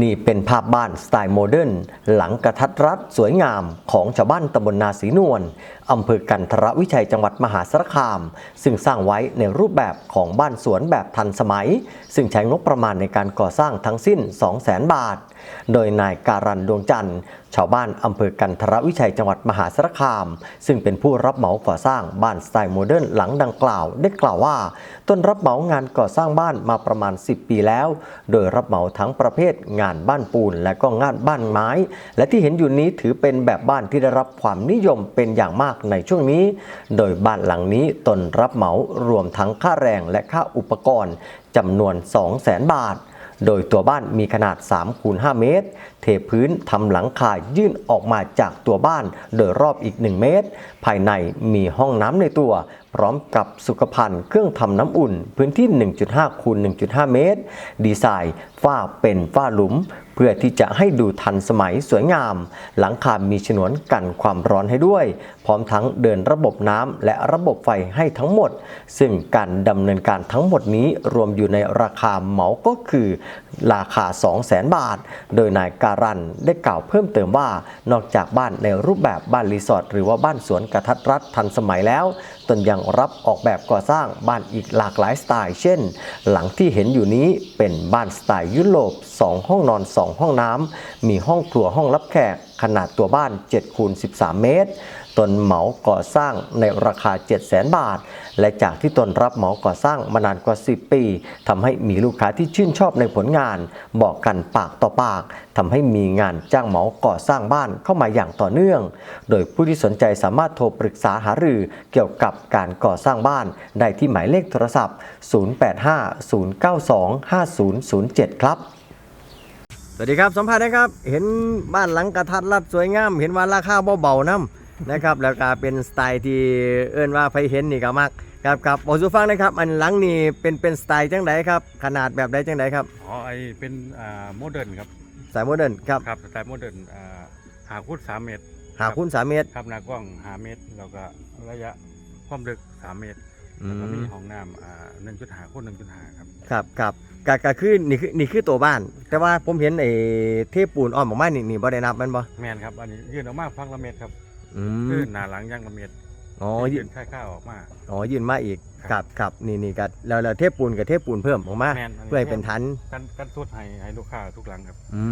นี่เป็นภาพบ้านสไตล์โมเดิร์นหลังกระทัดรัดสวยงามของชาวบ้านตำบลนาศรีนวลอำเภอกันทรวิชัยจังหวัดมหาสารคาม ซึ่งสร้างไว้ในรูปแบบของบ้านสวนแบบทันสมัย ซึ่งใช้งบประมาณในการก่อสร้างทั้งสิ้น 200,000 บาท โดยนายการันดวงจันทร์ชาวบ้านอำเภอกันทรวิชัยจังหวัดมหาสารคาม ซึ่งเป็นผู้รับเหมาก่อสร้างบ้านสไตล์โมเดิร์นหลังดังกล่าวได้กล่าวว่าต้นรับเหมางานก่อสร้างบ้านมาประมาณ 10 ปีแล้ว โดยรับเหมาทั้งประเภทงานงานบ้านปูน และก็งานบ้านไม้ และที่เห็นอยู่นี้ถือเป็นแบบบ้านที่ได้รับความนิยมเป็นอย่างมากในช่วงนี้ โดยบ้านหลังนี้ตนรับเหมารวมทั้งค่าแรงและค่าอุปกรณ์จำนวน 200,000 บาทโดยตัวบ้านมีขนาด3คูณ5เมตร เทพื้นทำหลังคายื่นออกมาจากตัวบ้านโดยรอบอีก 1 เมตร ภายในมีห้องน้ำในตัว พร้อมกับสุขภัณฑ์เครื่องทำน้ำอุ่น พื้นที่ 1.5คูณ1.5 เมตร ดีไซน์ฝ้าเป็นฝ้าหลุม เพื่อที่จะให้ดูทันสมัยสวยงาม หลังคามีฉนวนกันความร้อนให้ด้วย พร้อมทั้งเดินระบบน้ำและระบบไฟให้ทั้งหมด ซึ่งการดำเนินการทั้งหมดนี้รวมอยู่ในราคาเหมาก็คือ ราคา 200,000 บาท โดยนายการันได้กล่าวเพิ่มเติมว่านอกจากบ้านในรูปแบบบ้านรีสอร์ทหรือว่าบ้านสวนกระทัดรัดทันสมัยแล้ว ตนยังรับออกแบบก่อสร้างบ้านอีกหลากหลายสไตล์ เช่น หลังที่เห็นอยู่นี้เป็นบ้านสไตล์ยุโรป 2 ห้องนอน 2 ห้องน้ำมีห้องครัวห้องรับแขกขนาดตัวบ้าน7คูณ13 เมตร ตนเหมาก่อสร้างในราคา 700,000บาท และจากที่ตนรับเหมาก่อสร้างมานานกว่า 10 ปีทำให้มีลูกค้าที่ชื่นชอบในผลงาน บอกกันปากต่อปากทำให้มีงานจ้างเหมาก่อสร้างบ้านเข้ามาอย่างต่อเนื่อง โดยผู้ที่สนใจสามารถโทรปรึกษาหารือเกี่ยวกับการก่อสร้างบ้านได้ที่หมายเลขโทรศัพท์ 0850925007 ครับสวัสดีครับสัมภาษณ์นะครับ เห็นบ้านหลังกระทัดรัดสวยงาม เห็นว่าราคาเบาๆน้ำ นะครับแล้วก็เป็นสไตล์ที่เอิ้นว่าไฟเห็นนี่ก็มักครับครับบอกสู่ฟังนะครับ อันหลังนี่เป็นเป็นสไตล์จังไดครับ ขนาดแบบใดจังไดครับอ๋อไอเป็นอ่าโมเดิร์นครับสายโมเดิร์นครับครับสไตล์โมเดิร์นอ่าหาคูดสามเมตรหาคูณสามเมตรครับหน้ากว้างหาเมตรแล้วก็ระยะความลึกสามเมตรอืแล้วก็มีมห้องน้ำอ่าหนึ่งจุดหาคูดหนึ่งจุดหาครับครับครับก็ก็คือนี่คือนี่คือตัวบ้าน แต่ว่าผมเห็นไอ้เทปปูนอ้อมออกมานี่นี่บ่ได้นับแมันบ่แมนครับอันนี้ยื่นออกมาพักละเมตรครับ อืคือมหนาหลังย่างละเมตรอ๋อยืยื่นนค่ายข้าวออกมา อ๋อยืนมาอีกคครัรับบครับนี่นี่ก็แล้วแล้วเทปปูนกับเทปปูนเพิ่มออกมาแม่นอันนี้ เพื่อให้เป็นทัน กันกันทุดให้ให้ลูกค้าทุกหลังครับอื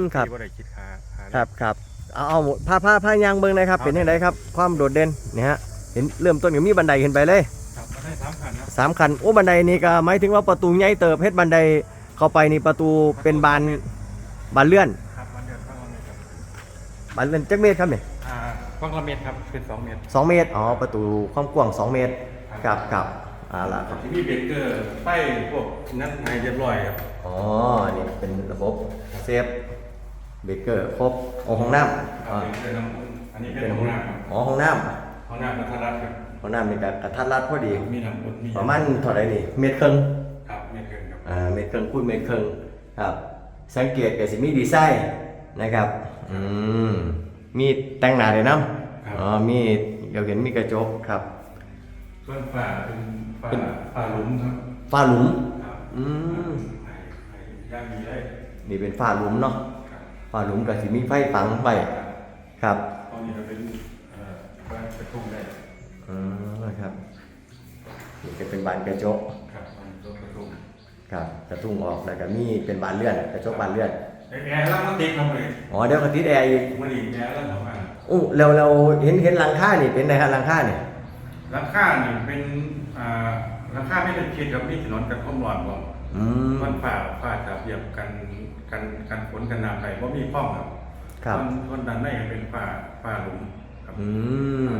มครับ ที่ว่าได้คิดค่าค่าครับครับเอาเอาผ้าผ้าผ้ายางเบิ้งหนะครับเป็นยังไงครับ ความโดดเด่นนี่ฮะเห็นเริ่มต้นกับมีบันไดขึ้นไปเลยครับมาได้สามพันครับสามคันโอ้บันไดนี่ก็หมายถึงว่าประตูใหญ่เติบเพชรบันไดเข้าไปนี่ประตูเป็นบานบานเลื่อนครับมันเดือนพักละเมตรครับบานเลื่อนจักเมตรครับเนี่ย อ่าพักละเมตรครับเป็นสองเมตร สองเมตร อ๋อ ประตูความกว้างสองเมตรครับครับเอ่าละครับ ที่มีเบรกเกอร์ไฟพวกนั้นให้เรียบร้อยครับอ๋อ นี่เป็นระบบเซฟเบรกเกอร์ครบโอ้ห้องน้ำอ๋อเป็นน้ำอุ่นอันนี้เป็นห้องน้ำครับอ๋อห้องน้ห้องน้ำกระทะรัดครับำห้องน้ำนี่ก็กระทัดรัดพอดี มีน้ำอุ่นมีประมาณเท่าไหรนี่ เมตรครึ่ง ครับเมตรครึ่งครับ อ่าเมตรครึ่งคูณเมตรครึ่งครับ สังเกตกับสิมีดีไซน์นะครับ อืม มีแต่งหน้าเลยเนาะอ๋อมีเดี๋ยวเห็นมีกระจกครับส่วนฝาเป็นฝาฝาหลุมครับฝ้าหลุม ครับอืมให้ให้ย่างมีได้นี่เป็นฝ้าหลุมเนาะครับฝ้าหลุมกับสิมีไฟฝังไปครับตอนนี้ก็เป็นเอ่อบ้านกระทุ่งได้อืมครับนี่ก็เป็นบานกระจกครับมันรถกระทุ่ง ครับกระทุ่งออกแล้วก็มีเป็นบานเลื่อนกระจกบานเลื่อน แอร์แล้วมันติดเข้าไปอ๋อเดี๋ยวกระติดแอร์อีกมันอีกแอร์แล้วเข้ามาอู้เราเราเห็นเห็นหลังคานี่เป็นไงฮะหลังคานี่หลังคานี่เป็นอ่าหลังคาไม่เป็นคิดครับมีถนนกันความร้อนบ่อืมมันฝ่าฝ่าจับเหยียบกันกันกันฝนกันน้ำไปเพราะมีป้องครับครับนคนดันได้เป็นฝ่าฝ่าหลุมครับอืม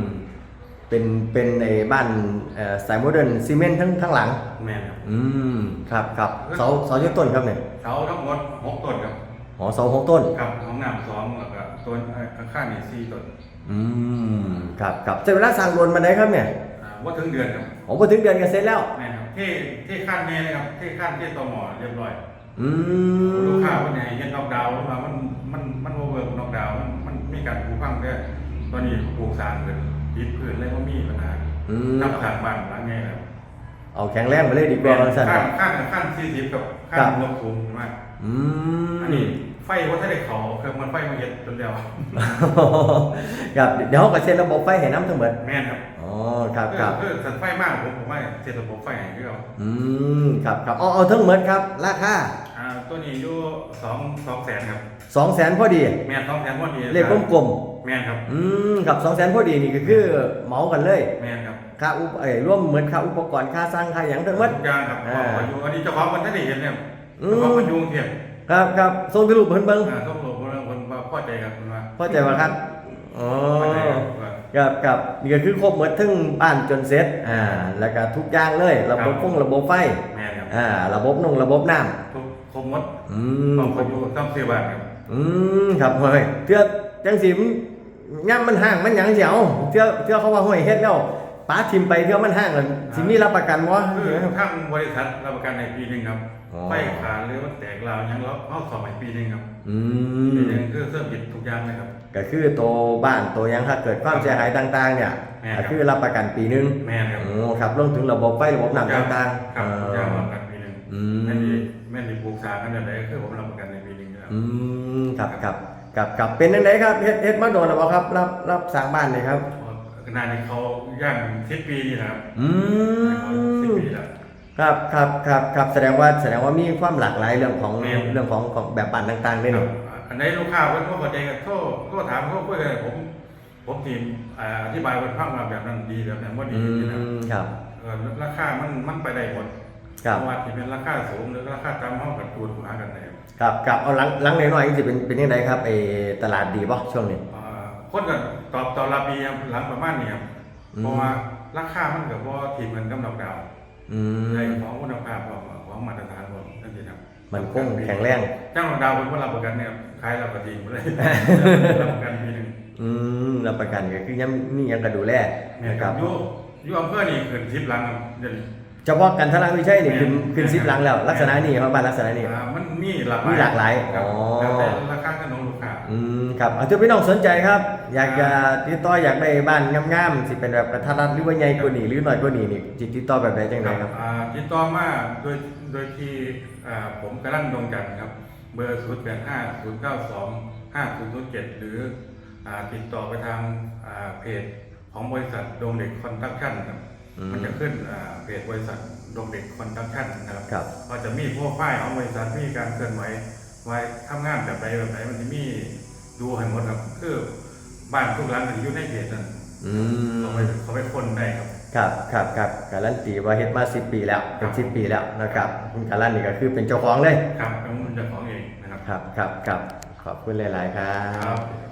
เป็นเป็นในบ้านเอ่อสายโมเดิร์นซีเมนต์ทั้งทั้งหลังแม่นครับอืมครับครับเสาเสาเยอะต้นครับเนี่ยเสาทั้งหมดหกต้นครับ อ๋อเสาหกต้น ครับห้องน้ำสองแล้วก็ต้นข้างข้างๆนี่สี่ต้นอืมครับครับใช้เวลาสร้างโดนมาได้ครับเนี่ยอ่าว่าถึงเดือนครับผมพอถึงเดือนกันเสร็จแล้ว แม่นครับเท่เท่ขั้นแม่เลยครับเท่ขั้นเท่ตอหมอเรียบร้อยอืมลูกค้าวันไหนเห็นนอกดาวน์มามันมันมันโอเวอร์นอกดาวน์มันมันมีการผูกพังด้วยตอนนี้ปลูกสารเป็นติดพื้นเลยว่ามีปัญหาอืมทำขาดบ้านหลังไงครับเอาเอาแข็งแรงไปเลยดีกว่าว่าซั่น ข้าคงรับข้างข้างสี่สิบกับครัข้างบลบสูงมาก อืมอันนี้ ไฟว่าถ้าได้เขาเครื่องมันไฟมาเย็นจนเดียวครับเดี๋ยวเขาก็เซ็นระบบไฟให้น้ำทั้งหมดแม่นครับอ๋อครับครับเออสันไฟมากผมผมว่าเสร็จระบบไฟให้คือเอาอืมครับครับเอาเอาทั้งหมดครับราคาอ่าตัวนี้อยู่สองสองแสนครับสองแสนพอดี แม่นสองแสนพอดีเลขกลมแม่นครับๆอืมครับสองแสนพอดีนี่ก็คือเหมากันเลยแม่นครับค่าอุปเอ้ยร่วมเหมือนค่าอุปกรณ์ค่าสร้างค่าอย่างทั้งหมดทุกอย่างครับอ่าขออยู่อันนี้เจ้าของมันท่านได้เห็นเนี่ยอืมเจ้าของมันอยุ่กรุงเทียบ ครับครับส่งทะลุเพิ่นเบิ่งอ่าต้องโหลดคนคนว่าพอใจครับคุณว่าพอใจว่าครับอ๋อพอใจครับว่าครับครับนี่ก็คือครบหมดทั้งบ้านจนเสร็จอ่าแล้วก็ทุกอย่างเลย ระบบฟงระบบไฟแม่นครับอ่าระบบนงระบบน้ำทุกคมหมดอืมต้องขออยู่ต้องเสียบาทครับอืมครับเฮ้ยเทื่อจังสิมย่ำมันห่างมันหยังเสียวเทื่อเทื่อเขาว่าห้อยเฮ็ดแล้วป้าทิมไปเทื่อมันห่างแล้วสิมีรับประกันบ่ คือทางบริษัทรับประกันในปีหนึ่งครับอ๋อ ไฟขาดหรือว่าแตกราวยังเราเข้าสอบไปปีหนึ่งครับอืปีมหนึ่งคือเสื้อบิดทุกอย่างเลยครับ ก็คือตัวบ้านตัวหยังถ้าเกิดความเสียหายต่างๆ เนี่ยแม่นครัก็บ คือรับประกันปีหนึงแม่นครับโอ้ครับรวมถึงระบบไฟระบบน้ำต่างๆครับเอทุกออย่างรับประกันปีหนึ่งอืแม่นดีมแม่นดีปลูกสร้างกันแบบไหนคือผมรับประกันในปีหนึ่งครับ อืมครับครับครับครับเป็นจังไดครับเฮ็ดเฮ็ดมาโดนแล้วบ่ครับ รับรับสร้างบ้านนี่ครับขนาดนี้เขาย่างสิบปีนี่นะครับอืสิบมปีแล้ว ครับครับครับครับแสดงว่าแสดงว่ามีความหลากหลายเรื่องของแม่น เรื่องของของแบบบ้านต่างๆด้วยครันี่บอันไหนลูกค้าเพิ่นก็พอใจกันโทษโทษถามเขาคุยกันผม ผมทีมอ่าอธิบายเพิ่นฟังมาแบบนั้นดีแบบนั้นบ่ดีอืนะครับมครับ เออราคามันมันไปได้หมดครับเพราะว่าที่เป็นราคาสูงหรือราคาต่ำเฮากับตูนหากันได้ครับครับเอาหลังหลังหน่อยๆสิเป็นเป็นยังไงครับไอ้ตลาดดีป่ะช่วงนี้ อ่าคนก็ตอบตอบรับดีครับหลังประมาณนี้ครับอืม เพราะว่าราคามันก็บ่ทีมกันกับดอกดาว อืในมของคุณภาพของของมาตรฐานผมนั่นเองครับมันคงแข็งแรง เจ้าดอกดาวเป็นว่ารับประกันเนี่ยขายรับประกันไปเลยรับประกันปีหนึงอืมรับประกันก็คือยังมียังก็ดูแลเนี่ยนะคครัรับบอยู่อยู่อำเภอนี่ขึ้นทิพหลังครับเดี๋ยวนี้ เฉพาะกันทลังวิชัยนี่ขึ้นแม่นขึ้นซิปหลังแล้ว ลักษณะนี้ครับบ้านลักษณะนี้ อ่ามันมีหลากหลายมีหลากหลายครับอ๋อ แล้วแต่ราคาขนมลูกค้าอืม ครับเอาถ้าพี่น้องสนใจครับ อยากจะติดต่ออยากได้บ้านงามๆสิเป็นแบบกระทัดรัดหรือว่าใหญ่กว่านี้หรือน้อยกว่านี้นี่จิตติดต่อแบบไหนจังไดครับอ่าติดต่อมาโดยโดยที่อ่าผมกระลั่นดวงจันทร์ครับ เบอร์0 8 5 0 9 2 5 0 0 7หรืออ่าติดต่อไปทางอ่าเพจของบริษัทโดงเด็กคอนดักชั่นครับอืมมันจะขึ้นอ่าเพจบริษัทโดงเด็กคอนดักชั่นนะครับครับ ก็จะมีพวกป้ายของบริษัทมีการเคลื่อนไหวไว้ทำงานแบบใดแบบไหนมันจะมี ดูให้หมดครับ คือบ้านทุกหลังมันจะอยู่ในเพจนั้นอืมเขาไปเขาไปคนได้ครับ ครับครับครับการันตีว่าเฮ็ดมา10ปีแล้วเป็นครับ10ปีแล้วนะครับคุณการันนี่ก็คือเป็นเจ้าของเลย ครับเป็นมันเจะของเองนะครับ ครับครับครับขอบคุณหลาย ๆ ครัครับบ